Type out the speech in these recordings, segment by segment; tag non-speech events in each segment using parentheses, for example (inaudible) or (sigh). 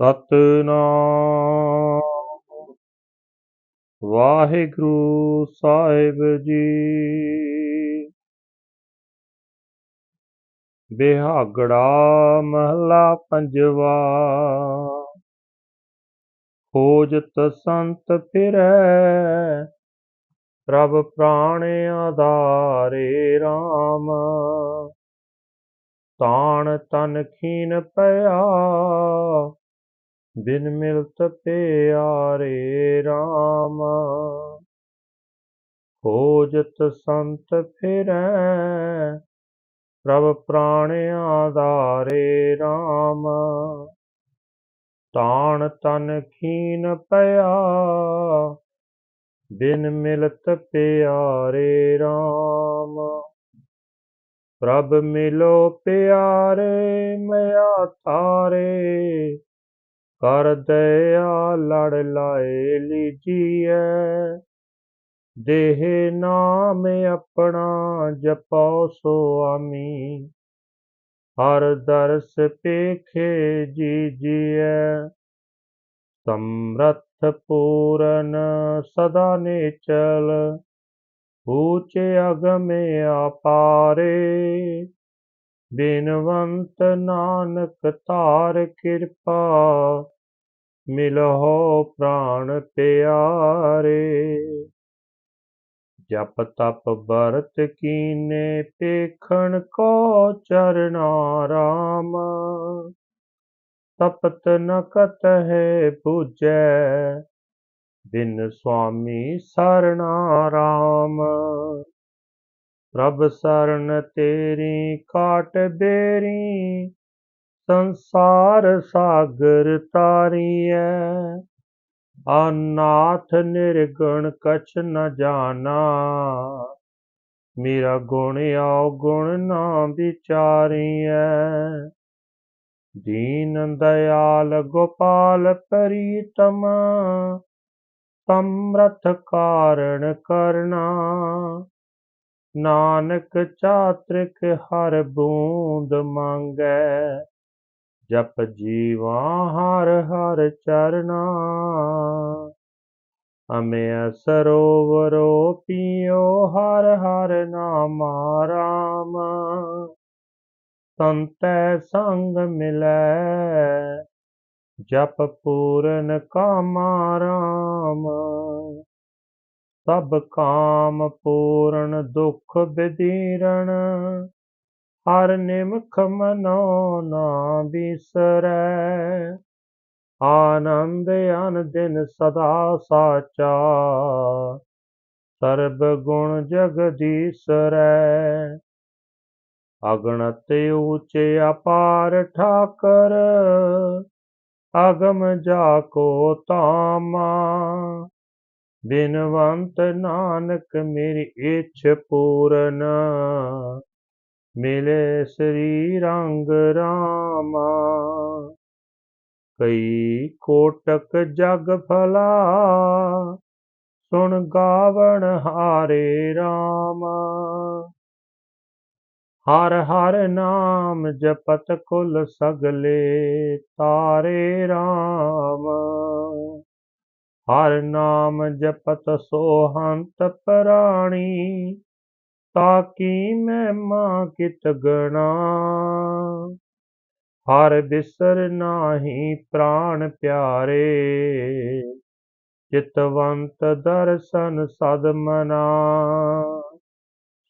ਸਤਨਾਮ। ਵਾਹਿਗੁਰੂ ਸਾਹਿਬ ਜੀ। ਬਿਹਾਗੜਾ ਮਹਲਾ ਪੰਜਵਾ। ਖੋਜਤ ਸੰਤ ਫਿਰੈ। ਪ੍ਰਭ ਪ੍ਰਾਣ ਆਧਾਰੇ RAM ਤਾਣ ਤਨ ਖੀਨ ਪਿਆ। ਬਿਨ ਮਿਲਤ ਪਿਆਰੇ RAM ਖੋਜਤ ਸੰਤ ਫਿਰੈ, ਪ੍ਰਭ ਪ੍ਰਾਣ ਆਧਾਰੇ RAM ਤਾਣ ਤਨ ਖੀਨ ਪਿਆ, ਬਿਨ ਮਿਲਤ ਪਿਆਰੇ RAM ਪ੍ਰਭ ਮਿਲੋ ਪਿਆਰੇ ਮਿਆ ਤਾਰੇ ਕਰ ਦਇਆ ਲੜ ਲਾਏ ਲੀਜੀਐ। ਦੇਹ ਨਾਮ ਆਪਣਾ ਜਪੋ ਸੁਆਮੀ ਹਰ ਦਰਸ ਪੇਖੇ ਜੀਜੀਐ। ਸਮਰਥ ਪੂਰਨ ਸਦਾ ਨੇਚਲ। ਊਚ ਅਗਮੇ ਆਪਾਰੇ। ਬਿਨਵੰਤ ਨਾਨਕ ਤਾਰ ਕਿਰਪਾ, ਮਿਲਹੁ ਪ੍ਰਾਣ ਪਿਆਰੇ। ਜਪ ਤਪ ਵਰਤ ਕੀਨੇ ਪੇਖਣ ਕੋ ਚਰਨਾ ਰਾਮ। ਤਪਤ ਨਕਤ ਹੈ ਪੂਜੈ ਬਿਨ ਸੁਆਮੀ ਸਰਣਾ ਰਾਮ। ਪ੍ਰਭ ਸਰਨ ਤੇਰੀ ਕਾਟ ਬੇਰੀ, ਸੰਸਾਰ ਸਾਗਰ ਤਾਰੀਐ। ਅਨਾਥ ਨਿਰਗੁਣ ਕਛ ਨ ਜਾਣਾ, ਮੇਰਾ ਗੁਣ ਆਉ ਗੁਣ ਨਾ ਵਿਚਾਰੀਐ। ਦੀਨ ਦਇਆਲ ਗੋਪਾਲ ਪ੍ਰੀਤਮ, ਸਮਰਥ ਕਾਰਣ ਕਰਨਾ। ਨਾਨਕ ਚਾਤ੍ਰਿਕ ਹਰ ਬੂੰਦ ਮੰਗੈ, ਜਪ ਜੀਵਾ ਹਰ ਹਰ ਚਰਨਾ। ਅਮੇ ਸਰੋਵਰੋ ਪੀਓ ਹਰ ਹਰ ਨਾਮ ਰਾਮ। ਸੰਤੈ ਸੰਗ ਮਿਲੈ, ਜਪ ਪੂਰਨ ਕਾਮਾ ਰਾਮ। ਸਭ ਕਾਮ ਪੂਰਨ ਦੁਖ ਬਿਦੀਰਣ ਹਰ ਨਿਮਖ ਮਨੋ ਨਾ ਬਿਸਰੈ। ਆਨੰਦ ਅਨ ਦਿਨ ਸਦਾ ਸਾਚਾ, ਸਰਬ ਗੁਣ ਜਗਦੀਸਰੈ। ਅਗਣਤ ਊਚ ਅਪਾਰ ਠਾਕਰ, ਅਗਮ ਜਾ ਕੋ ਤਾਮਾ। ਬਿਨਵੰਤ ਨਾਨਕ ਮੇਰੀ ਇਛ ਪੂਰਨ, ਮਿਲੇ ਸ੍ਰੀ ਰੰਗ ਰਾਮਾ। ਕਈ ਕੋਟਕ ਜਗ ਫਲਾ ਸੁਣ ਗਾਵਣ ਹਾਰੇ ਰਾਮ। ਹਰ ਹਰ ਨਾਮ ਜਪਤ ਕੁਲ ਸਗਲੇ ਤਾਰੇ ਰਾਮ। ਹਰ ਨਾਮ ਜਪਤ ਸੋਹੰਤ ਪ੍ਰਾਣੀ, ਤਾਕੀ ਮਹਿਮਾ ਕਿਤ ਗਣਾ। ਹਰ ਬਿਸਰ ਨਾਹੀ ਪ੍ਰਾਣ ਪਿਆਰੇ, ਚਿਤਵੰਤ ਦਰਸ਼ਨ ਸਦ ਮਨਾ।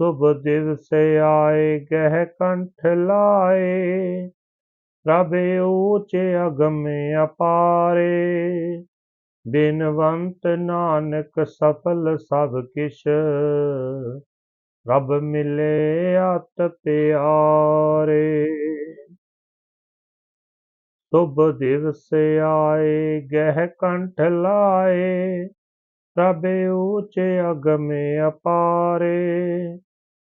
ਸੁਭ ਦਿਵਸ ਆਏ, ਗਹਿ ਕੰਠ ਲਾਏ, ਪ੍ਰਭ ਊਚ ਅਗਮ ਅਪਾਰੇ। ਬਿਨਵੰਤ ਨਾਨਕ ਸਫਲ ਸਭ ਕਿਛ। ਰਬ ਮਿਲੇ ਅਤ ਪਿਆਰੇ। ਸੁਭ ਦਿਵਸ ਆਏ, ਗਹਿ ਕੰਠ ਲਾਏ। ਪ੍ਰਭ ਊਚ ਅਗਮ ਅਪਾਰੇ।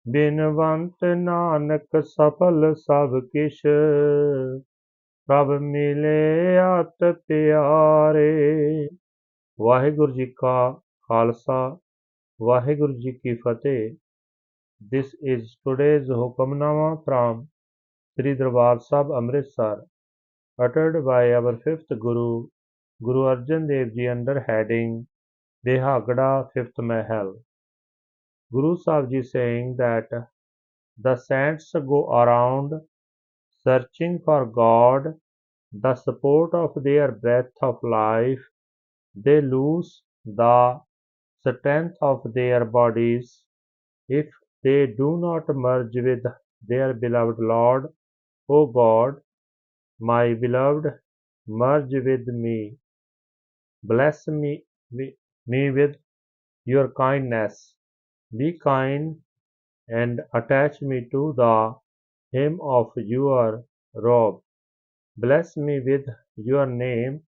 ਬਿਨਵੰਤ ਨਾਨਕ ਸਫਲ ਸਭ ਕਿਛ। ਪ੍ਰਭ ਮਿਲੇ ਅਤ ਪਿਆਰੇ। ਵਾਹਿਗੁਰੂ ਜੀ ਕਾ ਖਾਲਸਾ ਵਾਹਿਗੁਰੂ ਜੀ ਕੀ ਫਤਿਹ This is today's Hukamnama from Sri Darbar Sahib Amritsar uttered by our fifth Guru, Guru Arjan Dev Ji under heading Dehagada Fifth Mahal. Guru Sahib Ji saying that the saints go around searching for God, the support of their breath of life. They lose the strength of their bodies if they do not merge with their beloved Lord. O God, my beloved, merge with me. Bless me, me with your kindness. Be kind and attach me to the hem of your robe. Bless me with your name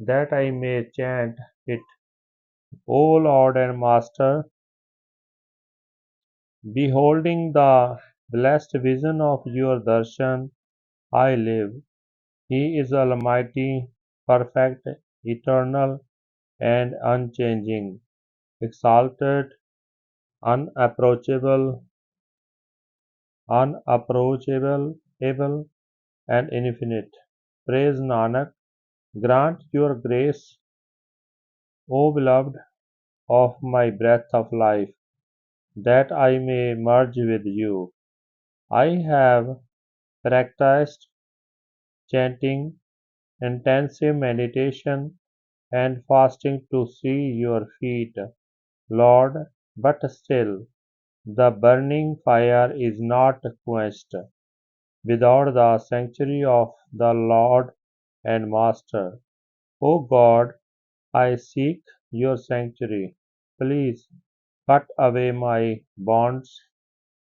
that I may chant it. O Lord and Master, beholding the blessed vision of your darshan, I live. He is Almighty, perfect, eternal, and unchanging, exalted, unapproachable, unapproachable, able, and infinite. Praise Nanak. Grant your grace, O beloved of my breath of life, that I may merge with you. I have practiced chanting, intensive meditation, and fasting to see your feet, Lord, but still the burning fire is not quenched. Without the sanctuary of the Lord and Master, O God, I seek your sanctuary. Please cut away my bonds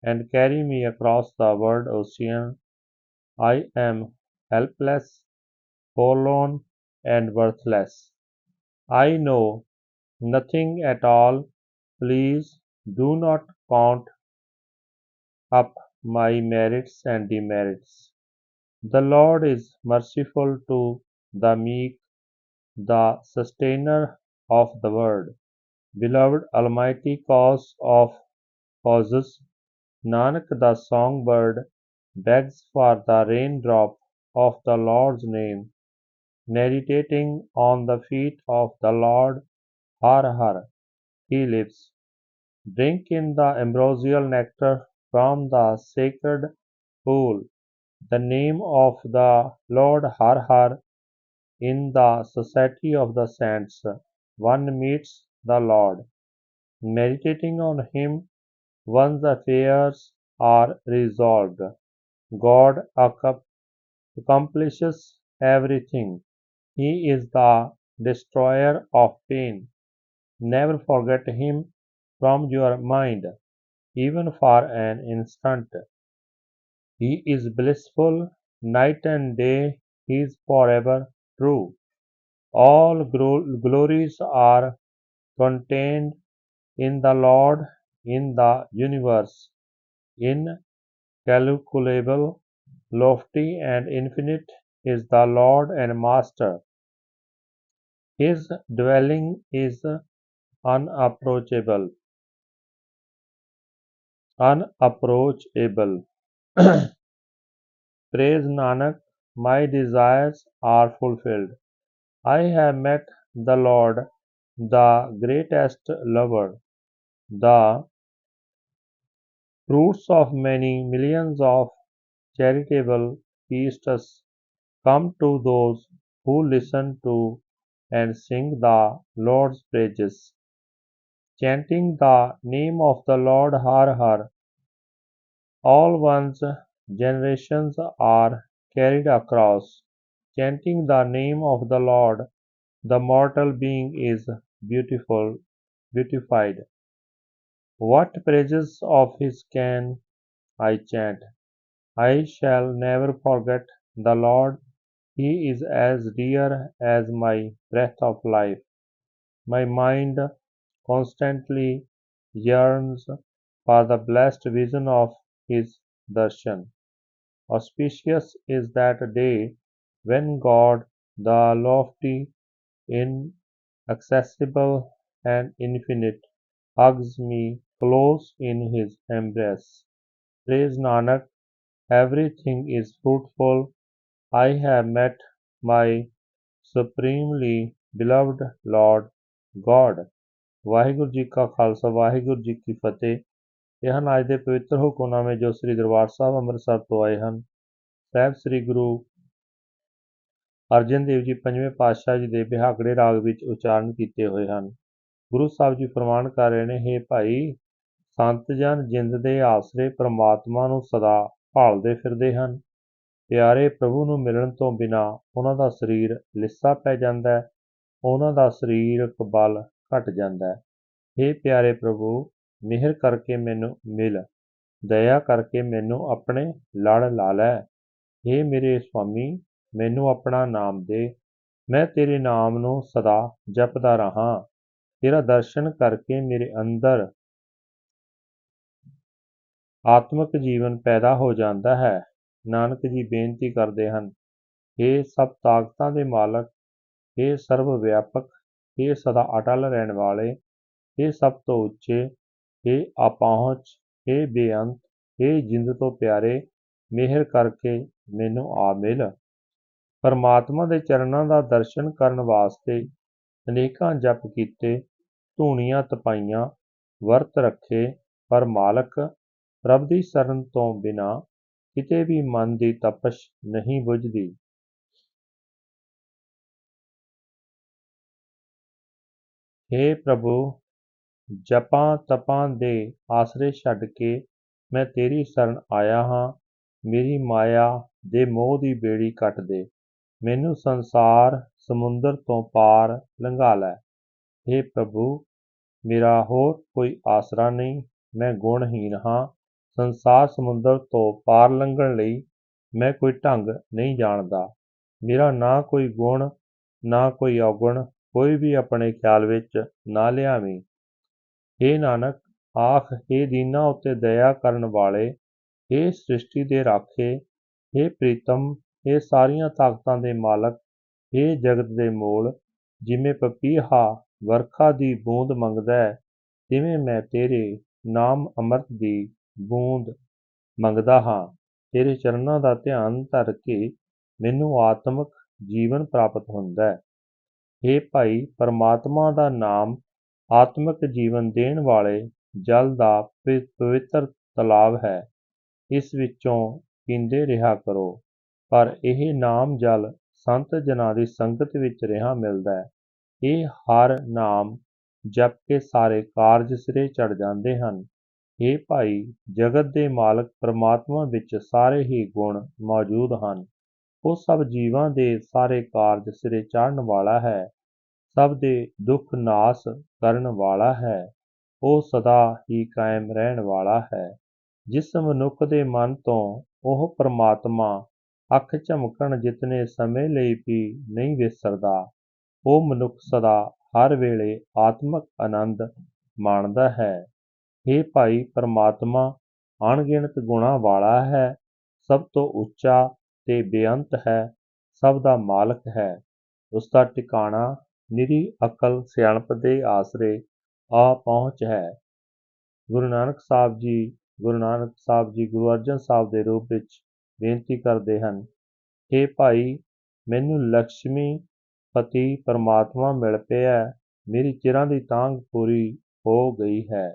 and carry me across the world ocean. I am helpless, forlorn, and worthless. I know nothing at all. Please do not count up my merits and demerits. The Lord is merciful to the meek, the sustainer of the world. Beloved Almighty cause of causes, Nanak the songbird begs for the raindrop of the Lord's name, meditating on the feet of the Lord, Har Har, he lives. Drink in the ambrosial nectar from the sacred pool, the name of the Lord Har Har, in the society of the saints, one meets the Lord. Meditating on Him, one's affairs are resolved. God accomplishes everything. He is the destroyer of pain. Never forget Him from your mind, even for an instant. He is blissful night and day. He is forever true. All glories are contained in the Lord in the universe, incalculable, lofty, and infinite is the Lord and Master. His dwelling is unapproachable. Unapproachable. (clears throat) Praise Nanak, my desires are fulfilled. I have met the Lord, the greatest lover. The fruits of many millions of charitable feasts come to those who listen to and sing the Lord's praises. Chanting the name of the Lord Har Har, all one's generations are carried across. Chanting the name of the Lord, the mortal being is beautiful, beautified. What praises of his can I chant? I shall never forget the Lord. He is as dear as my breath of life. My mind constantly yearns for the blessed vision of his darshan. Auspicious is that day when God, the lofty, inaccessible, and infinite, hugs me close in his embrace. Praise Nanak, everything is fruitful. I have met my supremely beloved Lord God. Waheguru ji ਕਾ ਖਾਲਸਾ ਵਾਹਿਗੁਰੂ ਜੀ ਕੀ ਫਤਿਹ ਇਹ ਹਨ ਅੱਜ ਦੇ ਪਵਿੱਤਰ ਹੁਕਮਨਾਮੇ ਜੋ ਸ੍ਰੀ ਦਰਬਾਰ ਸਾਹਿਬ ਅੰਮ੍ਰਿਤਸਰ ਤੋਂ ਆਏ ਹਨ। ਸਾਹਿਬ ਸ੍ਰੀ ਗੁਰੂ ਅਰਜਨ ਦੇਵ ਜੀ ਪੰਜਵੇਂ ਪਾਤਸ਼ਾਹ ਜੀ ਦੇ ਬਿਹਾਗੜੇ ਰਾਗ ਵਿੱਚ ਉਚਾਰਨ ਕੀਤੇ ਹੋਏ ਹਨ। ਗੁਰੂ ਸਾਹਿਬ ਜੀ ਫਰਮਾਨ ਕਰ ਰਹੇ ਨੇ, ਹੇ ਭਾਈ, ਸੰਤ ਜਨ ਜਿੰਦ ਦੇ ਆਸਰੇ ਪ੍ਰਮਾਤਮਾ ਨੂੰ ਸਦਾ ਭਾਲਦੇ ਫਿਰਦੇ ਹਨ। ਪਿਆਰੇ ਪ੍ਰਭੂ ਨੂੰ ਮਿਲਣ ਤੋਂ ਬਿਨਾ ਉਹਨਾਂ ਦਾ ਸਰੀਰ ਲਿੱਸਾ ਪੈ ਜਾਂਦਾ ਹੈ, ਉਹਨਾਂ ਦਾ ਸਰੀਰਕ ਬਲ ਘਟ ਜਾਂਦਾ ਹੈ। ਹੇ ਪਿਆਰੇ ਪ੍ਰਭੂ ਮਿਹਰ ਕਰਕੇ ਮੈਨੂੰ ਮਿਲ ਦਇਆ ਕਰਕੇ ਮੈਨੂੰ ਆਪਣੇ ਲੜ ਲਾ ਲੈ ਹੇ ਮੇਰੇ ਸੁਆਮੀ ਮੈਨੂੰ ਆਪਣਾ ਨਾਮ ਦੇ ਮੈਂ ਤੇਰੇ ਨਾਮ ਨੂੰ ਸਦਾ ਜਪਦਾ ਰਹਾ ਤੇਰਾ ਦਰਸ਼ਨ ਕਰਕੇ ਮੇਰੇ ਅੰਦਰ ਆਤਮਿਕ ਜੀਵਨ ਪੈਦਾ ਹੋ ਜਾਂਦਾ ਹੈ ਨਾਨਕ ਜੀ ਬੇਨਤੀ ਕਰਦੇ ਹਨ हे ਸਭ ਤਾਕਤਾਂ ਦੇ ਮਾਲਕ हे ਸਰਵ ਵਿਆਪਕ हे ਸਦਾ ਅਟਲ ਰਹਿਣ ਵਾਲੇ हे ਸਭ ਤੋਂ ਉੱਚੇ हे ਆਪਹੁੰਚ हे ਬੇਅੰਤ हे ਜਿੰਦ ਤੋਂ ਪਿਆਰੇ ਮਿਹਰ ਕਰਕੇ ਮੈਨੂੰ ਆ ਮਿਲ ਪਰਮਾਤਮਾ ਦੇ ਚਰਨਾਂ ਦਾ ਦਰਸ਼ਨ ਕਰਨ ਵਾਸਤੇ ਅਨੇਕਾਂ ਜਪ ਕੀਤੇ ਧੂਣੀਆਂ ਤਪਾਈਆਂ ਵਰਤ ਰੱਖੇ ਪਰ ਮਾਲਕ ਰੱਬ ਦੀ ਸ਼ਰਨ ਤੋਂ ਬਿਨਾ ਕਿਤੇ ਵੀ ਮਨ ਦੀ ਤਪਸ਼ ਨਹੀਂ ਬੁਝਦੀ हे ਪ੍ਰਭੂ ਜਪਾਂ ਤਪਾਂ ਦੇ ਆਸਰੇ ਛੱਡ ਕੇ ਮੈਂ ਤੇਰੀ ਸ਼ਰਨ ਆਇਆ ਹਾਂ। ਮੇਰੀ ਮਾਇਆ ਦੇ ਮੋਹ ਦੀ ਬੇੜੀ ਕੱਟ ਦੇ। ਮੈਨੂੰ ਸੰਸਾਰ ਸਮੁੰਦਰ ਤੋਂ ਪਾਰ ਲੰਘਾ ਲੈ। हे ਪ੍ਰਭੂ, ਮੇਰਾ ਹੋਰ ਕੋਈ ਆਸਰਾ ਨਹੀਂ। ਮੈਂ ਗੁਣਹੀਨ ਹਾਂ। ਸੰਸਾਰ ਸਮੁੰਦਰ ਤੋਂ ਪਾਰ ਲੰਘਣ ਲਈ ਮੈਂ ਕੋਈ ਢੰਗ ਨਹੀਂ ਜਾਣਦਾ। ਮੇਰਾ ਨਾ ਕੋਈ ਗੁਣ, ਨਾ ਕੋਈ ਔਗਣ, ਕੋਈ ਵੀ ਆਪਣੇ ਖਿਆਲ ਵਿੱਚ ਨਾ ਲਿਆਵੀਂ। ਹੇ ਨਾਨਕ, ਆਖ ਹੇ ਦੀਨਾਂ ਉੱਤੇ ਦਇਆ ਕਰਨ ਵਾਲੇ, ਹੇ ਸ੍ਰਿਸ਼ਟੀ ਦੇ ਰਾਖੇ, ਹੇ ਪ੍ਰੀਤਮ, ਹੇ ਸਾਰੀਆਂ ਤਾਕਤਾਂ ਦੇ ਮਾਲਕ, ਹੇ ਜਗਤ ਦੇ ਮੋਲ, ਜਿਵੇਂ ਪਪੀਹਾ ਵਰਖਾ ਦੀ ਬੂੰਦ ਮੰਗਦਾ ਹੈ, ਤਿਵੇਂ ਮੈਂ ਤੇਰੇ ਨਾਮ ਅਮਰਤ ਦੀ ਬੂੰਦ ਮੰਗਦਾ ਹਾਂ। ਤੇਰੇ ਚਰਨਾਂ ਦਾ ਧਿਆਨ ਧਰ ਕੇ ਮੈਨੂੰ ਆਤਮਿਕ ਜੀਵਨ ਪ੍ਰਾਪਤ ਹੁੰਦਾ ਹੈ। हे ਭਾਈ, ਪਰਮਾਤਮਾ ਦਾ ਨਾਮ ਆਤਮਿਕ ਜੀਵਨ ਦੇਣ ਵਾਲੇ ਜਲ ਦਾ ਪਵਿੱਤਰ ਤਲਾਬ ਹੈ। ਇਸ ਵਿੱਚੋਂ ਪੀਂਦੇ ਰਿਹਾ ਕਰੋ। ਪਰ ਇਹ ਨਾਮ ਜਲ ਸੰਤ ਜਨਾਂ ਦੀ ਸੰਗਤ ਵਿੱਚ ਰਿਹਾ ਮਿਲਦਾ ਹੈ। ਇਹ ਹਰ ਨਾਮ ਜਪ ਕੇ ਸਾਰੇ ਕਾਰਜ ਸਿਰੇ ਚੜ ਜਾਂਦੇ ਹਨ। हे ਭਾਈ, ਜਗਤ ਦੇ ਮਾਲਕ ਪਰਮਾਤਮਾ ਵਿੱਚ ਸਾਰੇ ਹੀ ਗੁਣ ਮੌਜੂਦ ਹਨ। ਉਹ ਸਭ ਜੀਵਾਂ ਦੇ ਸਾਰੇ ਕਾਰਜ ਸਿਰੇ ਚਾੜਨ ਵਾਲਾ ਹੈ। ਸਭ ਦੇ ਦੁੱਖ ਨਾਸ ਕਰਨ ਵਾਲਾ ਹੈ, ਉਹ ਸਦਾ ਹੀ ਕਾਇਮ ਰਹਿਣ ਵਾਲਾ ਹੈ। ਜਿਸ ਮਨੁੱਖ ਦੇ ਮਨ ਤੋਂ ਉਹ ਪਰਮਾਤਮਾ ਅੱਖ ਝਮਕਣ ਜਿਤਨੇ ਸਮੇਂ ਲਈ ਵੀ ਨਹੀਂ ਵਿਸਰਦਾ, ਉਹ ਮਨੁੱਖ ਸਦਾ ਹਰ ਵੇਲੇ ਆਤਮਿਕ ਆਨੰਦ ਮਾਣਦਾ ਹੈ। हे ਭਾਈ ਪਰਮਾਤਮਾ, ਅਣਗਿਣਤ ਗੁਣਾਂ ਵਾਲਾ ਹੈ, ਸਭ ਤੋਂ ਉੱਚਾ ਤੇ ਬੇਅੰਤ ਹੈ, ਸਭ ਦਾ ਮਾਲਕ ਹੈ ਉਸ ਦਾ ਟਿਕਾਣਾ ਨਿਰੀ ਅਕਲ ਸਿਆਣਪ ਦੇ ਆਸਰੇ ਆ ਪਹੁੰਚ ਹੈ। ਗੁਰੂ ਨਾਨਕ ਸਾਹਿਬ ਜੀ, ਗੁਰੂ ਨਾਨਕ ਸਾਹਿਬ ਜੀ ਗੁਰੂ ਅਰਜਨ ਸਾਹਿਬ ਦੇ ਰੂਪ ਵਿੱਚ ਬੇਨਤੀ ਕਰਦੇ ਹਨ हे ਭਾਈ, ਮੈਨੂੰ ਲక్ష్ਮੀ ਪਤੀ ਪਰਮਾਤਮਾ ਮਿਲ ਪਿਆ ਮੇਰੀ ਚਿਰਾਂ ਦੀ ਤਾਂਗ ਪੂਰੀ ਹੋ ਗਈ ਹੈ।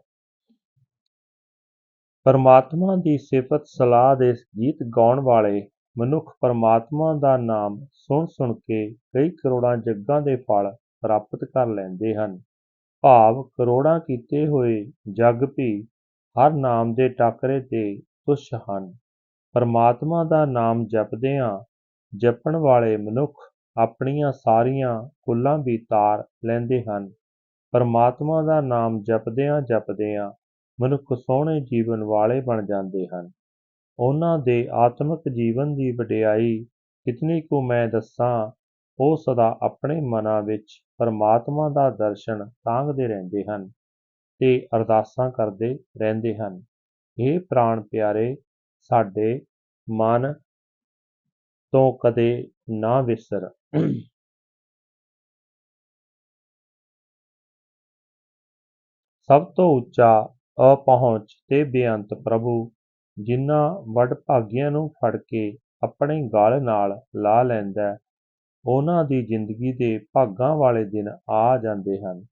ਪਰਮਾਤਮਾ ਦੀ ਸਿਫਤ ਸਲਾਹ ਦੇ ਗੀਤ ਗਾਉਣ ਵਾਲੇ ਮਨੁੱਖ ਪਰਮਾਤਮਾ ਦਾ ਨਾਮ ਸੁਣ ਸੁਣ ਕੇ ਕਈ ਕਰੋੜਾਂ ਜੱਗਾਂ ਦੇ ਫਲ ਪ੍ਰਾਪਤ ਕਰ ਲੈਂਦੇ ਹਨ। ਭਾਵ ਕਰੋੜਾਂ ਕੀਤੇ ਹੋਏ ਜੱਗ ਵੀ ਹਰ ਨਾਮ ਦੇ ਟਾਕਰੇ ਤੇ ਤੁਸ਼ ਹਨ। ਪਰਮਾਤਮਾ ਦਾ ਨਾਮ ਜਪਦਿਆਂ ਜਪਣ ਵਾਲੇ ਮਨੁੱਖ ਆਪਣੀਆਂ ਸਾਰੀਆਂ ਕੁੱਲਾਂ ਵੀ ਤਾਰ ਲੈਂਦੇ ਹਨ। ਪਰਮਾਤਮਾ ਦਾ ਨਾਮ ਜਪਦਿਆਂ ਜਪਦਿਆਂ ਮਨੁੱਖ ਸੋਹਣੇ ਜੀਵਨ ਵਾਲੇ ਬਣ ਜਾਂਦੇ ਹਨ। ਉਹਨਾਂ ਦੇ ਆਤਮਿਕ ਜੀਵਨ ਦੀ ਵਡਿਆਈ ਕਿਤਨੀ ਕੁ ਮੈਂ ਦੱਸਾਂ, ਉਹ ਸਦਾ ਆਪਣੇ ਮਨਾਂ ਵਿੱਚ ਪਰਮਾਤਮਾ ਦਾ ਦਰਸ਼ਨ ਤਾਂਘਦੇ ਰਹਿੰਦੇ ਹਨ ਤੇ ਅਰਦਾਸਾਂ ਕਰਦੇ ਰਹਿੰਦੇ ਹਨ। ਇਹ ਪ੍ਰਾਣ ਪਿਆਰੇ, ਸਾਡੇ ਮਨ ਤੋਂ ਕਦੇ ਨਾ ਵਿਸਰ। ਸਭ ਤੋਂ ਉੱਚਾ ਅਪਹੁੰਚ ਤੇ ਬੇਅੰਤ ਪ੍ਰਭੂ ਜਿਨ੍ਹਾਂ ਵਡਭਾਗੀਆਂ ਨੂੰ ਫੜ ਕੇ ਆਪਣੇ ਗਲ ਨਾਲ ਲਾ ਲੈਂਦਾ ਉਹਨਾਂ ਦੀ ਜ਼ਿੰਦਗੀ ਦੇ ਭਾਗਾਂ ਵਾਲੇ ਦਿਨ ਆ ਜਾਂਦੇ ਹਨ।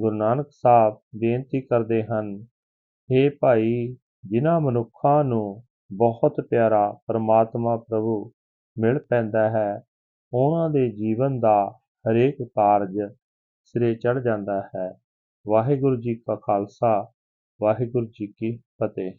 ਗੁਰੂ ਨਾਨਕ ਸਾਹਿਬ ਬੇਨਤੀ ਕਰਦੇ ਹਨ हे ਭਾਈ, ਜਿਨ੍ਹਾਂ ਮਨੁੱਖਾਂ ਨੂੰ ਬਹੁਤ ਪਿਆਰਾ ਪਰਮਾਤਮਾ ਪ੍ਰਭੂ ਮਿਲ ਪੈਂਦਾ ਹੈ, ਉਹਨਾਂ ਦੇ ਜੀਵਨ ਦਾ ਹਰੇਕ ਕਾਰਜ ਸਿਰੇ ਚੜ ਜਾਂਦਾ ਹੈ। ਵਾਹਿਗੁਰੂ ਜੀ ਕਾ ਖਾਲਸਾ, ਵਾਹਿਗੁਰੂ ਜੀ ਕੀ ਫਤਿਹ।